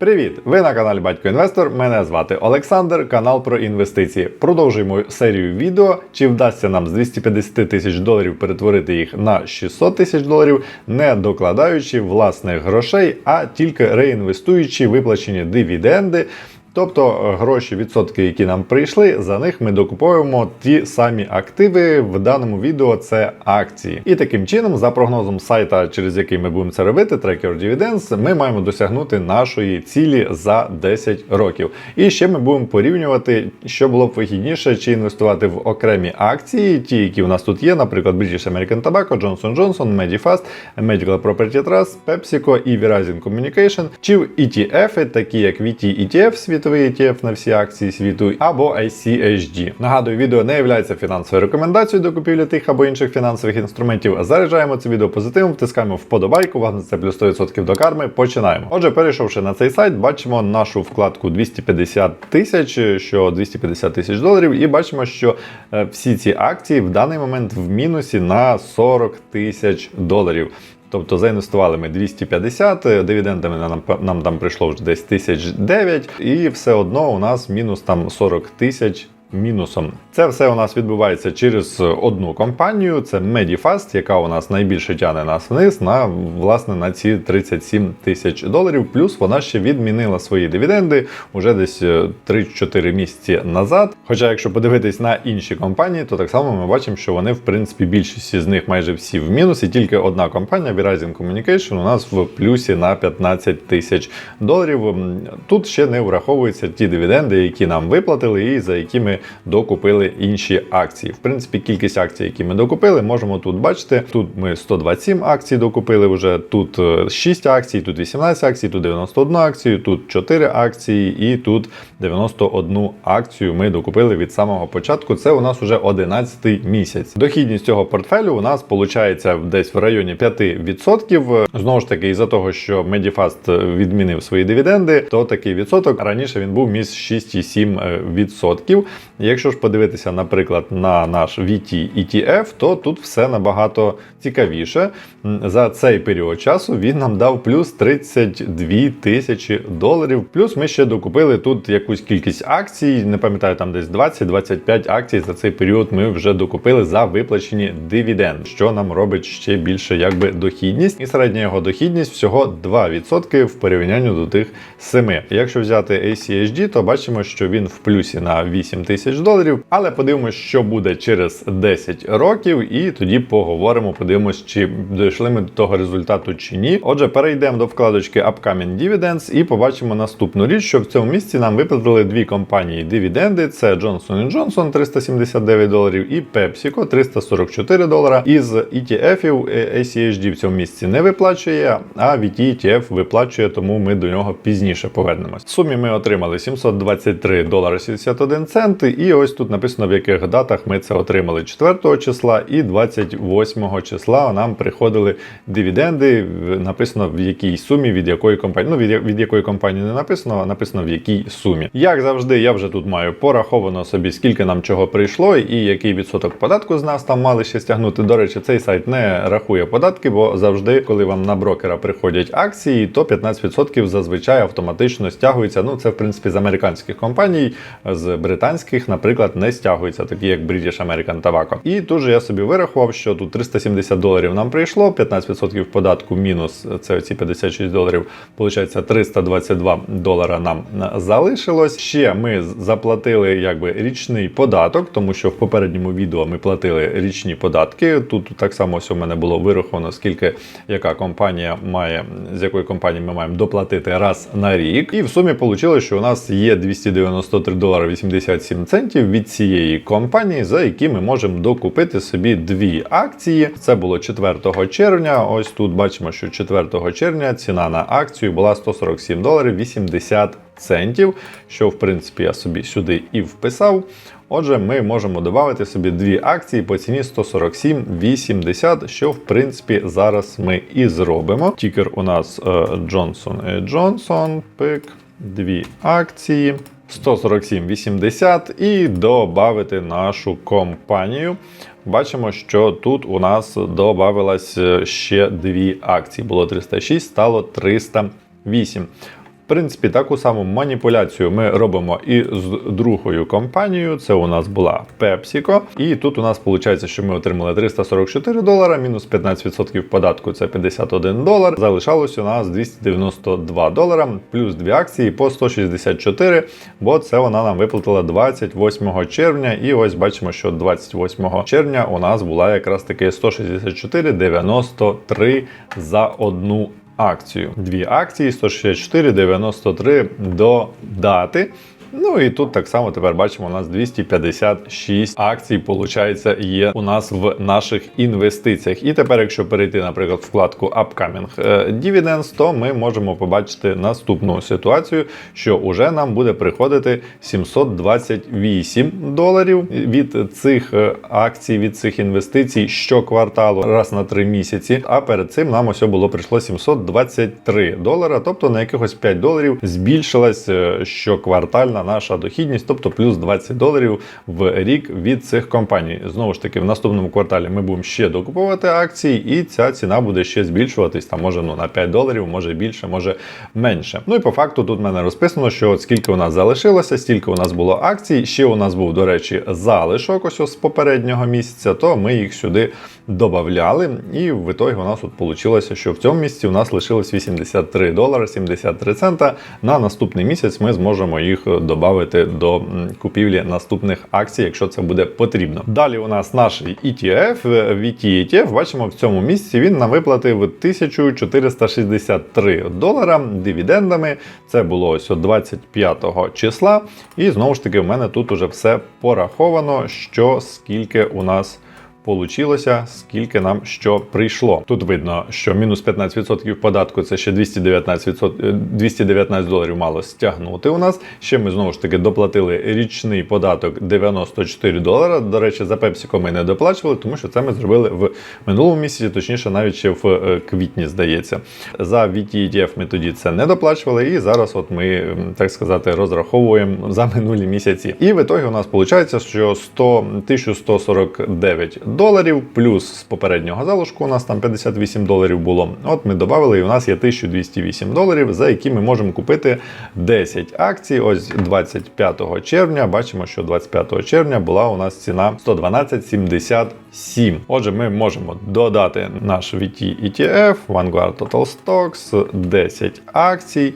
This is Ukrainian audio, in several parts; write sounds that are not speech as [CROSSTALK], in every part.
Привіт! Ви на каналі Батько Інвестор. Мене звати Олександр, канал про інвестиції. Продовжуємо серію відео. Чи вдасться нам з 250 тисяч доларів перетворити їх на 600 тисяч доларів, не докладаючи власних грошей, а тільки реінвестуючи виплачені дивіденди. Тобто е, гроші, відсотки, які нам прийшли, за них ми докуповуємо ті самі активи. В даному відео це акції. І таким чином, за прогнозом сайта, через який ми будемо це робити, Tracker Dividends, ми маємо досягнути нашої цілі за 10 років. І ще ми будемо порівнювати, що було б вигідніше, чи інвестувати в окремі акції, ті, які у нас тут є, наприклад, British American Tobacco, Johnson Johnson, Medifast, Medical Property Trust, PepsiCo і Verizon Communication, чи в ETF, такі як VT ETF, світовий ETF на всі акції світу, або ICHG. Нагадую, відео не є фінансовою рекомендацією до купівлі тих або інших фінансових інструментів. Заряджаємо це відео позитивом, втискаємо вподобайку, вам на це плюс 100% до карми. Починаємо. Отже, перейшовши на цей сайт, бачимо нашу вкладку 250 тисяч, що 250 тисяч доларів, і бачимо, що е, всі ці акції в даний момент в мінусі на 40 тисяч доларів. Тобто заінвестували ми 250, дивідендами нам нам там прийшло вже десь 1009, і все одно у нас мінус там 40 тисяч. Мінусом це все у нас відбувається через одну компанію. Це Medifast, яка у нас найбільше тягне нас вниз на власне на ці 37 тисяч доларів. Плюс вона ще відмінила свої дивіденди уже десь 3-4 місяці назад. Хоча, якщо подивитись на інші компанії, то так само ми бачимо, що вони в принципі більшість з них майже всі в мінусі. Тільки одна компанія Verizon Communication у нас в плюсі на 15 тисяч доларів. Тут ще не враховуються ті дивіденди, які нам виплатили, і за які ми докупили інші акції. В принципі, кількість акцій, які ми докупили, можемо тут бачити. Тут ми 127 акцій докупили вже, тут 6 акцій, тут 18 акцій, тут 91 акцію, тут 4 акції і тут 91 акцію ми докупили від самого початку. Це у нас вже 11 місяць. Дохідність цього портфелю у нас виходить десь в районі 5%. Знову ж таки, із-за того, що Medifast відмінив свої дивіденди, то такий відсоток раніше він був між 6,7%. Якщо ж подивитися, наприклад, на наш VT ETF, то тут все набагато цікавіше. За цей період часу він нам дав плюс 32 тисячі доларів. Плюс ми ще докупили тут якусь кількість акцій, не пам'ятаю, там десь 20-25 акцій за цей період ми вже докупили за виплачені дивіденд, що нам робить ще більше якби дохідність. І середня його дохідність всього 2% в порівнянні до тих 7. Якщо взяти ACHD, то бачимо, що він в плюсі на 8 тисяч доларів. Але подивимось, що буде через 10 років, і тоді поговоримо, подивимось, чи дійшли ми до того результату чи ні. Отже, перейдемо до вкладочки Upcoming Dividends і побачимо наступну річ, що в цьому місці нам виплатили дві компанії дивіденди: це Johnson Johnson 379 доларів і PepsiCo 344 долара. Із ETF-ів ACHD в цьому місці не виплачує, а VT ETF виплачує, тому ми до нього пізніше повернемось. В сумі ми отримали 723 долари 71 цент. І ось тут написано, в яких датах ми це отримали 4 числа і 28 числа нам приходили дивіденди. Написано в якій сумі, від якої компанії. Ну, від, від якої компанії не написано, а написано в якій сумі. Як завжди, я вже тут маю пораховано собі, скільки нам чого прийшло, і який відсоток податку з нас там мали ще стягнути. До речі, цей сайт не рахує податки, бо завжди, коли вам на брокера приходять акції, то 15% зазвичай автоматично стягується. Ну, це в принципі з американських компаній, з британських, наприклад, не стягуються, такі як British American Tobacco. І тут я собі вирахував, що тут 370 доларів нам прийшло, 15% податку мінус це ці 56 доларів. Получається 322 долара нам залишилось. Ще ми заплатили якби річний податок, тому що в попередньому відео ми платили річні податки. Тут так само ось у мене було вираховано, скільки яка компанія має, з якої компанії ми маємо доплатити раз на рік. І в сумі вийшло, що у нас є 293 долари 87 центів від цієї компанії, за які ми можемо докупити собі дві акції. Це було 4 червня. Ось тут бачимо, що 4 червня ціна на акцію була 147 доларів 80 центів, що в принципі я собі сюди і вписав. Отже, ми можемо додати собі дві акції по ціні 147,80, що в принципі зараз ми і зробимо. Тікер у нас е, Johnson Johnson, пик, дві акції. 147,80 і додати нашу компанію. Бачимо, що тут у нас додавилось ще дві акції. Було 306, стало 308. Принципі, таку саму маніпуляцію ми робимо і з другою компанією. Це у нас була PepsiCo. І тут у нас виходить, що ми отримали 344 долара, мінус 15% податку це 51 долар. Залишалось у нас 292 долара, плюс дві акції по 164, бо це вона нам виплатила 28 червня. І ось бачимо, що 28 червня у нас була якраз таки 164,93 за одну акцію. Дві акції 164,93 до дати. Ну і тут так само тепер бачимо, у нас 256 акцій, получається, є у нас в наших інвестиціях. І тепер, якщо перейти, наприклад, вкладку Upcoming е, Dividends, то ми можемо побачити наступну ситуацію, що уже нам буде приходити 728 доларів від цих е, акцій, від цих інвестицій щокварталу раз на 3 місяці. А перед цим нам ось було прийшло 723 долара, тобто на якихось 5 доларів збільшилась е, щоквартальна наша дохідність, тобто плюс 20 доларів в рік від цих компаній. Знову ж таки, в наступному кварталі ми будемо ще докуповувати акції, і ця ціна буде ще збільшуватись. Там може ну на 5 доларів, може більше, може менше. Ну і по факту тут в мене розписано, що от скільки у нас залишилося, стільки у нас було акцій. Ще у нас був, до речі, залишок ось з попереднього місяця, то ми їх сюди додавали. І в ітогі у нас тут вийшло, що в цьому місяці у нас лишилось 83 долари 73 цента. На наступний місяць ми зможемо їх додати до купівлі наступних акцій, якщо це буде потрібно. Далі у нас наш ETF, VT ETF, бачимо, в цьому місці він нам виплатив 1463 долара дивідендами. Це було ось 25 числа. І знову ж таки, в мене тут уже все пораховано, що скільки у нас. Получилося, скільки нам що прийшло. Тут видно, що мінус 15% податку це ще 219%, е, 219 доларів мало стягнути у нас. Ще ми знову ж таки доплатили річний податок 94 долара. До речі, за PepsiCo ми не доплачували, тому що це ми зробили в минулому місяці, точніше, навіть ще в е, квітні, здається. За VTETF ми тоді це не доплачували, і зараз от ми, так сказати, розраховуємо за минулі місяці. І в ітогі у нас виходить, що 100, 1149 доларів, плюс з попереднього залишку у нас там 58 доларів було. От ми додали, і у нас є 1208 доларів, за які ми можемо купити 10 акцій. Ось 25 червня. Бачимо, що 25 червня була у нас ціна 112,77. Отже, ми можемо додати наш VT ETF, Vanguard Total Stocks, 10 акцій.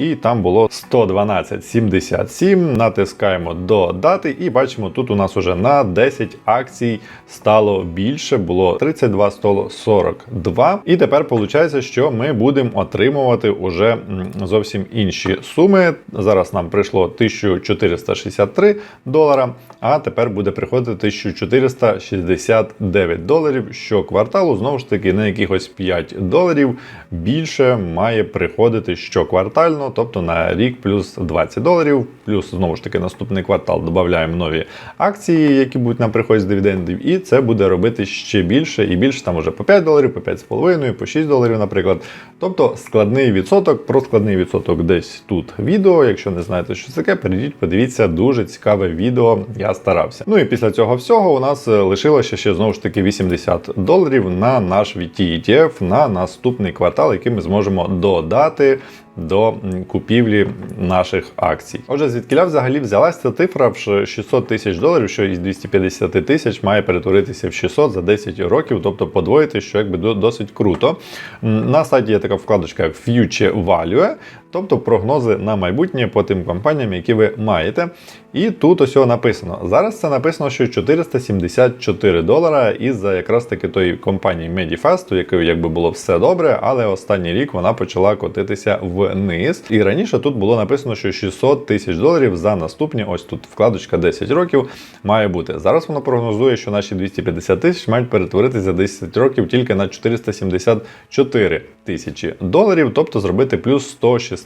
І там було 112,77. Натискаємо додати, і бачимо, тут у нас уже на 10 акцій стало більше, було 32, стало 42. І тепер виходить, що ми будемо отримувати уже зовсім інші суми. Зараз нам прийшло 1463 долара, а тепер буде приходити 1469 доларів щокварталу. Знову ж таки, на якихось 5 доларів більше має приходити щоквартально, тобто на рік плюс 20 доларів, плюс знову ж таки наступний квартал додаємо нові акції, які будуть нам приходити з дивідендів, і це буде робити ще більше і більше, там уже по 5 доларів, по 5,5, по 6 доларів, наприклад. Тобто складний відсоток, про складний відсоток десь тут відео. Якщо не знаєте, що це таке, перейдіть, подивіться, дуже цікаве відео. Я старався. Ну і після цього всього у нас лишилося ще знову ж таки 80 доларів на наш VT ETF на наступний квартал, який ми зможемо додати до купівлі наших акцій. Отже, звідкіля взагалі взялася ця цифра в 600 тисяч доларів, що із 250 тисяч має перетворитися в 600 за 10 років, тобто подвоїти, що якби досить круто. На сайті є така вкладочка Future Value, тобто прогнози на майбутнє по тим компаніям, які ви маєте. І тут ось написано. Зараз це написано, що 474 долара із-за якраз таки тої компанії Medifast, у якої якби було все добре, але останній рік вона почала котитися вниз. І раніше тут було написано, що 600 тисяч доларів за наступні, ось тут вкладочка 10 років має бути. Зараз воно прогнозує, що наші 250 тисяч мають перетворитися за 10 років тільки на 474 тисячі доларів, тобто зробити плюс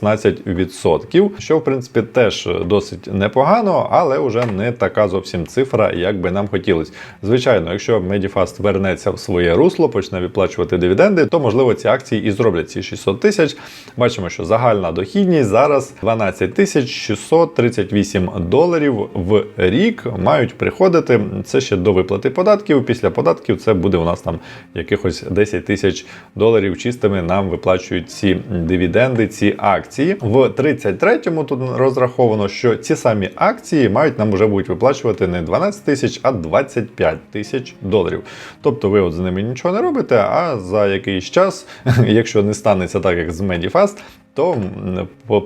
116%, що в принципі теж досить непогано, але вже не така зовсім цифра, як би нам хотілося. Звичайно, якщо Medifast вернеться в своє русло, почне виплачувати дивіденди, то можливо ці акції і зроблять ці 600 тисяч. Бачимо, що загальна дохідність зараз 12 тисяч 638 доларів в рік мають приходити. Це ще до виплати податків. Після податків це буде у нас там якихось 10 тисяч доларів чистими нам виплачують ці дивіденди, ці акції. Акції. В 33-му тут розраховано, що ці самі акції мають нам вже будуть виплачувати не 12 тисяч, а 25 тисяч доларів. Тобто ви от з ними нічого не робите, а за якийсь час, [LAUGHS] якщо не станеться так, як з Medifast, то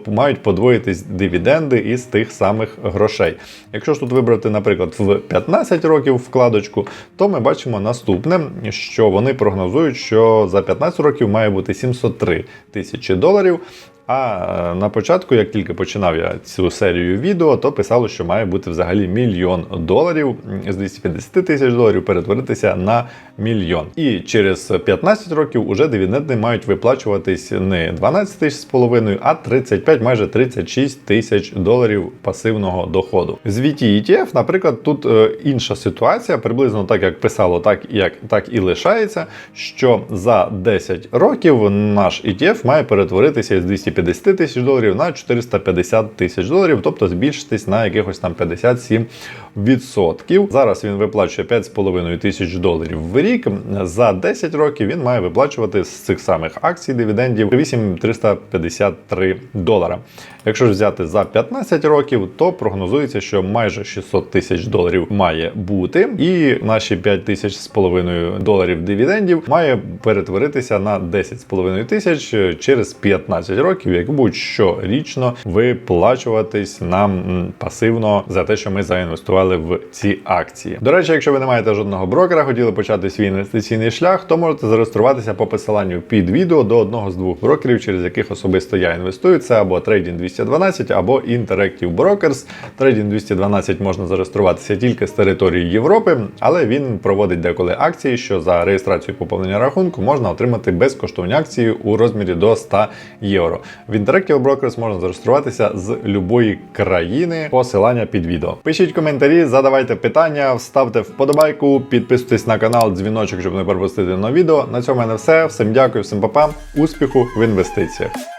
мають подвоїтись дивіденди із тих самих грошей. Якщо ж тут вибрати, наприклад, в 15 років вкладочку, то ми бачимо наступне, що вони прогнозують, що за 15 років має бути 703 тисячі доларів. А е, на початку, як тільки починав я цю серію відео, то писало, що має бути взагалі мільйон доларів з 250 тисяч доларів перетворитися на мільйон. І через 15 років уже дивіденди мають виплачуватись не 12 тисяч з половиною, а 35, майже 36 тисяч доларів пасивного доходу. Звіті ETF, наприклад, тут е, інша ситуація, приблизно так як писало, так як так і лишається. Що за 10 років наш ETF має перетворитися з 250 тисяч доларів на 450 тисяч доларів, тобто збільшитись на якихось там 57 відсотків. Зараз він виплачує 5,5 тисяч доларів в рік. За 10 років він має виплачувати з цих самих акцій дивідендів 8,353 долара. Якщо ж взяти за 15 років, то прогнозується, що майже 600 тисяч доларів має бути, і наші 5 тисяч з половиною доларів дивідендів має перетворитися на 10,5 тисяч через 15 років, які будуть щорічно виплачуватись нам пасивно за те, що ми заінвестували в ці акції. До речі, якщо ви не маєте жодного брокера, хотіли почати свій інвестиційний шлях, то можете зареєструватися по посиланню під відео до одного з двох брокерів, через яких особисто я інвестую. Це або Trading 212, або Interactive Brokers. Trading 212 можна зареєструватися тільки з території Європи, але він проводить деколи акції, що за реєстрацію поповнення рахунку можна отримати безкоштовні акції у розмірі до 100 євро. В Interactive Brokers можна зареєструватися з любої країни. Посилання під відео. Пишіть коментарі, задавайте питання, ставте вподобайку, підписуйтесь на канал, дзвіночок, щоб не пропустити нове відео. На цьому в мене все. Всім дякую, всім папа, успіху в інвестиціях.